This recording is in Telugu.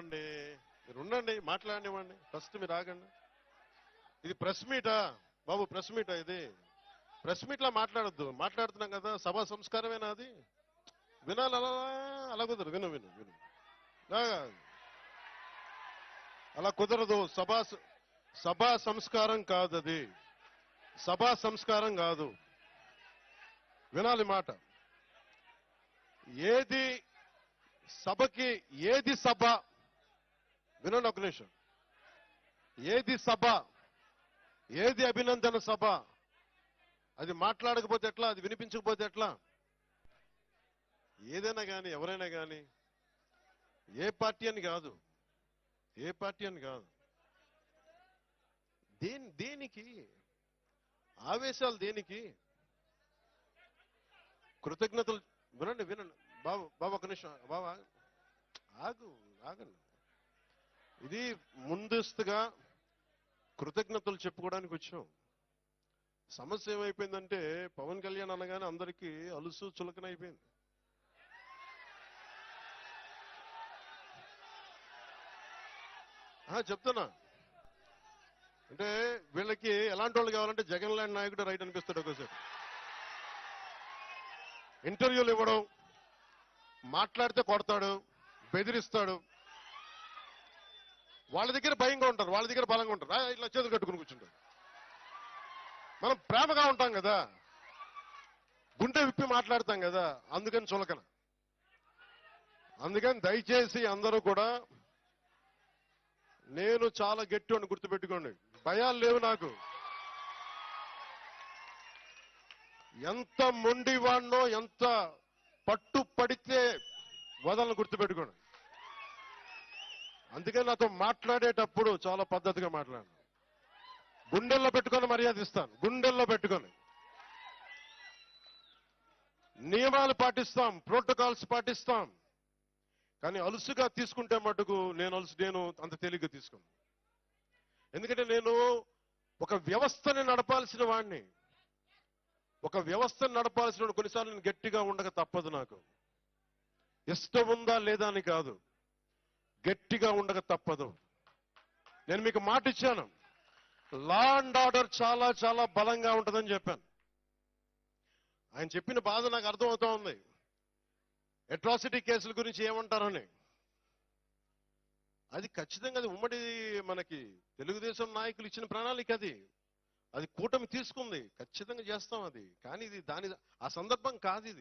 మాట్లాడనివ్వండి మీరు ఉండండి మాట్లాడనివ్వండి. ఫస్ట్ మీరు ఆగండి. ఇది ప్రెస్ మీటా? బాబు ప్రెస్ మీటా ఇది? ప్రెస్ మీట్ మాట్లాడద్దు. మాట్లాడొద్దు మాట్లాడుతున్నాం కదా సభా సంస్కారమేనా అది? వినాలి అలా అలా కుదరదు. విను విను విను. అలా కుదరదు. సభా సభా సంస్కారం కాదు అది సభా సంస్కారం కాదు. వినాలి మాట. ఏది సభకి ఏది సభ వినండి ఒక నిమిషం. ఏది సభ? ఏది అభినందన సభ? అది మాట్లాడకపోతే ఎట్లా? అది వినిపించకపోతే ఎట్లా? ఏదైనా కానీ ఎవరైనా కానీ ఏ పార్టీ అని కాదు. ఏ పార్టీ అని కాదు. దేని దేనికి? ఆవేశాలు దేనికి? కృతజ్ఞతలు వినండి వినండి. బాబు బాబు ఒక నిమిషం బాబా ఆగు ఆగండి. ఇది ముందస్తుగా కృతజ్ఞతలు చెప్పుకోవడానికి వచ్చాం. సమస్య ఏమైపోయిందంటే పవన్ కళ్యాణ్ అనగానే అందరికీ అలుసు చులకన అయిపోయింది. ఆ, చెప్తున్నా. అంటే వీళ్ళకి ఎలాంటి వాళ్ళు కావాలంటే జగన్ లాంటి నాయకుడు రైట్ అనిపిస్తాడు ఒకసారి ఇంటర్వ్యూలు ఇవ్వడం మాట్లాడితే కొడతాడు బెదిరిస్తాడు వాళ్ళ దగ్గర భయంగా ఉంటారు వాళ్ళ దగ్గర బలంగా ఉంటారు. ఇట్లా చేతులు కట్టుకుని కూర్చుంటారు. మనం ప్రేమగా ఉంటాం కదా. గుండె విప్పి మాట్లాడతాం కదా. అందుకని చులకన. అందుకని దయచేసి అందరూ కూడా నేను చాలా గట్టి అని గుర్తుపెట్టుకోండి. భయాలు లేవు నాకు. ఎంత మొండి వాడినో ఎంత పట్టు పడితే వదలను గుర్తుపెట్టుకోండి. అందుకే నాతో మాట్లాడేటప్పుడు చాలా పద్ధతిగా మాట్లాడు గుండెల్లో పెట్టుకొని మర్యాద ఇస్తాను. గుండెల్లో పెట్టుకొని. నియమాలు పాటిస్తాం ప్రోటోకాల్స్ పాటిస్తాం. కానీ అలుసుగా తీసుకుంటే మటుకు నేను అలుసు నేను అంత తేలిగ్గా తీసుకోను. ఎందుకంటే నేను ఒక వ్యవస్థని నడపాల్సిన వాడిని ఒక వ్యవస్థను నడపాల్సిన కొన్నిసార్లు నేను గట్టిగా ఉండక తప్పదు నాకు. ఇష్టం ఉందా లేదా అని కాదు. గట్టిగా ఉండక తప్పదు. నేను మీకు మాట ఇచ్చాను. లా అండ్ ఆర్డర్ చాలా చాలా బలంగా ఉంటుందని చెప్పాను. ఆయన చెప్పిన బాధ నాకు అర్థమవుతా ఉంది. అట్రాసిటీ కేసుల గురించి ఏమంటారని. అది ఖచ్చితంగా అది ఉమ్మడి మనకి తెలుగుదేశం నాయకులు ఇచ్చిన ప్రణాళిక అది. అది కూటమి తీసుకుంది. ఖచ్చితంగా చేస్తాం అది. కానీ ఇది దాని ఆ సందర్భం కాదు ఇది.